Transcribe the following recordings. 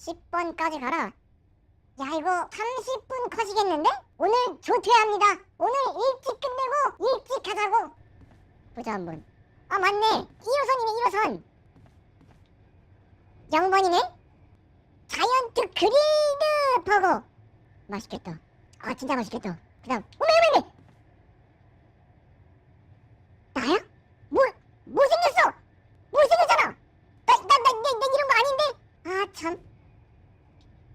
10번까지 가라. 야 이거 30분 커지겠는데? 오늘 조퇴합니다. 오늘 일찍 끝내고 일찍 가자고. 보자 한번. 아 맞네. 1호선이네 1호선. 0번이네. 자이언트 그릴드 버거. 맛있겠다. 아 진짜 맛있겠다. 그다음 오메 오메 오메. 나야? 뭐, 뭐 생겼어? 뭐 생겼잖아. 나, 나, 나, 나, 나 이런 거 아닌데? 아, 참.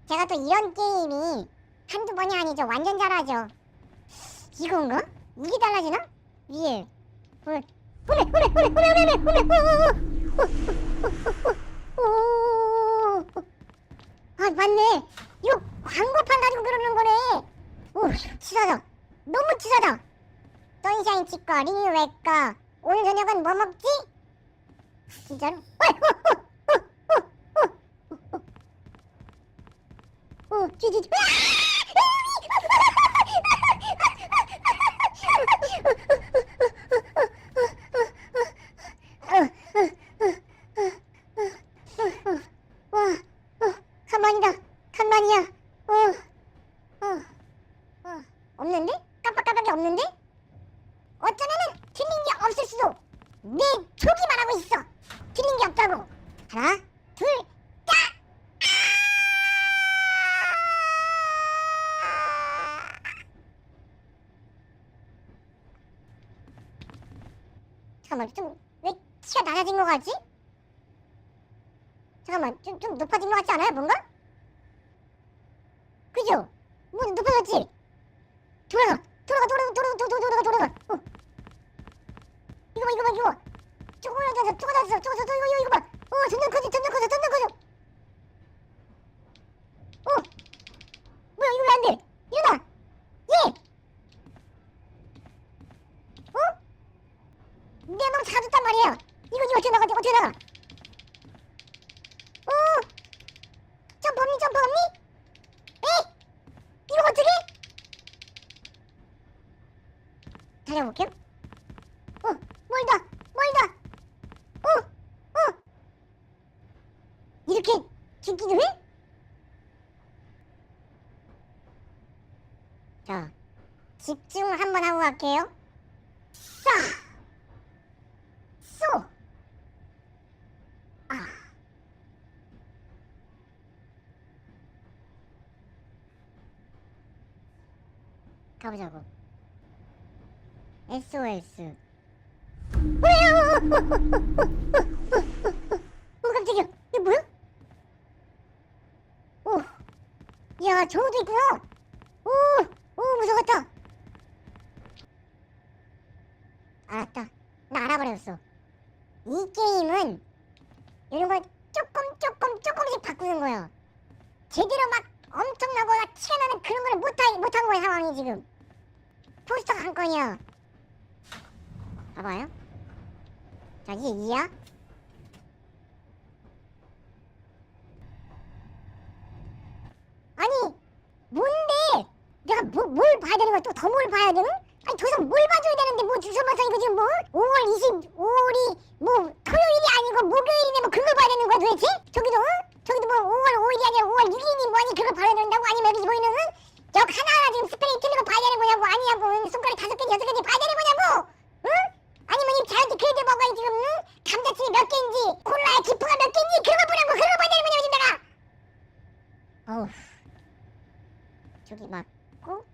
제가 또 이런 게임이 한두 번이 아니죠. 완전 잘하죠. 이건가? 이게 달라지나? 위에. 왜? 오메, 오메, 오메, 오메, 오메, 오메, 오메, 오, 아, 맞네. 이거 광고판 가지고 그러는 거네. 오, 치사하다. 너무 치사하다. 선샤인 치과, 리뉴 외과. 오늘 저녁은 뭐 먹지? 진짜로? 어, 쥐쥐쥐. 와, 어. 어, 어, 없을 수도. 내 촉이 말하고 있어. 틀린 게 없다고. 하나, 둘, 짜! 잠깐만, 좀 왜 키가 낮아진 것 같지? 잠깐만, 좀, 좀 높아진 것 같지 않아요, 뭔가? 그죠? 뭐 높아졌지? 돌아가, 돌아가, 돌아가, 돌아가, 돌아가, 돌아가, 돌아가. 어. 이거 봐, 이거 봐, 이거 봐. 쪼그라져서, 쪼그라져서, 쪼그라져서, 이거, 이거, 이거 봐. 어, 점점 커져, 점점 커져, 점점 커져. 어, 뭐야, 이거 왜 안 돼? 일어나. 예. 어? 내몸 사줬단 말이야. 이거, 이거 어떻게 나가, 어떻게 나가? 어, 점프 없니, 점프 없니? 에? 이거 어떻게? 달려볼게요. 어, 멀다, 멀다. 어, 어. 이렇게 죽기도 해? 자, 집중 한번 하고 갈게요. 싸, 쏘, 아. 가보자고. SOS. 어, 깜짝이야. 이게 뭐야? 오, 야, 저것도 있구나. 오, 오, 무서웠다. 알았다. 나 알아버렸어. 이 게임은 이런 걸 조금 조금 조금씩 바꾸는 거야. 제대로 막 엄청나거나 티가 나는 그런 거를 못하, 못한 거야, 상황이 지금. 포스터가 한 건이야. 봐봐요. 자, 이게 2야. 아니, 뭔데? 내가 뭐, 뭘 봐야 되는 거야? 또 더 뭘 봐야 되는? 아니, 더 이상 뭘 봐줘야 되는데, 뭐, 주소마서 이거 지금 뭐? 5월 25 어우 저기 맞고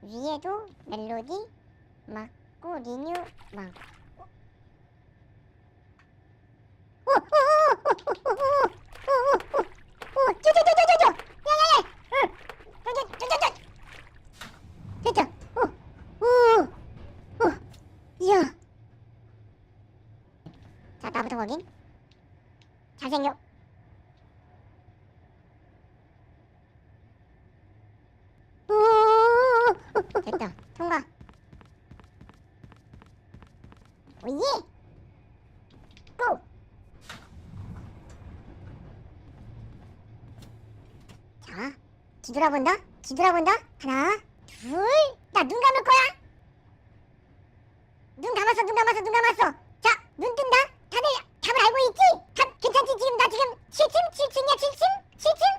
위에도 멜로디 맞고 리뉴 맞고 자, 나부터 확인. 잘생겨. 됐다. 통과. 오예. 고. 자, 뒤돌아본다. 뒤돌아본다. 하나, 둘. 나 눈 감을 거야. 눈 감았어, 눈 감았어, 눈 감았어. 자, 눈 뜬다. 다들 답을 알고 있지? 답 괜찮지? 지금 나 지금 7층? 7층이야, 7층? 7층?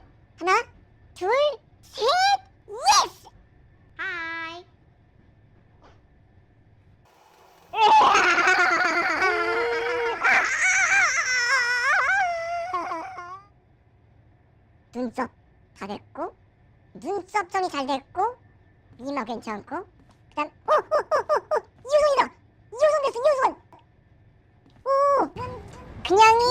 눈썹 다 됐고 눈썹 점이 잘 됐고 이마 괜찮고 그다음 어, 이효선이다! 이효선 됐어 이효선 오! 그냥이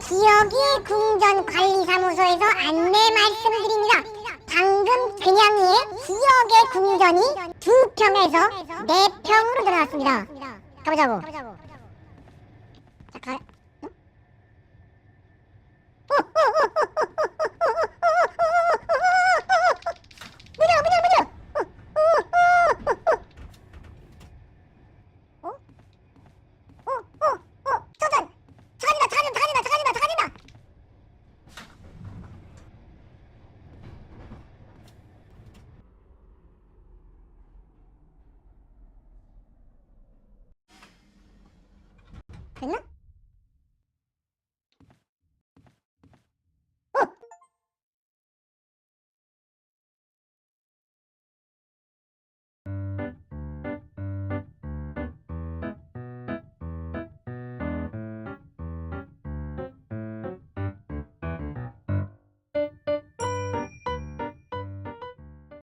기억이 궁전 관리 사무소에서 안내 말씀드립니다. 방금 그냥이의 기억의 궁전이 두 평에서 네 평으로 들어갔습니다. 가보자고. 자 가. 어? 문 열어 문 열어 문 열어 어? 어? 어? 어? 저전 차간이다 차간이다 차간이다 차간이다 차간이다 됐나?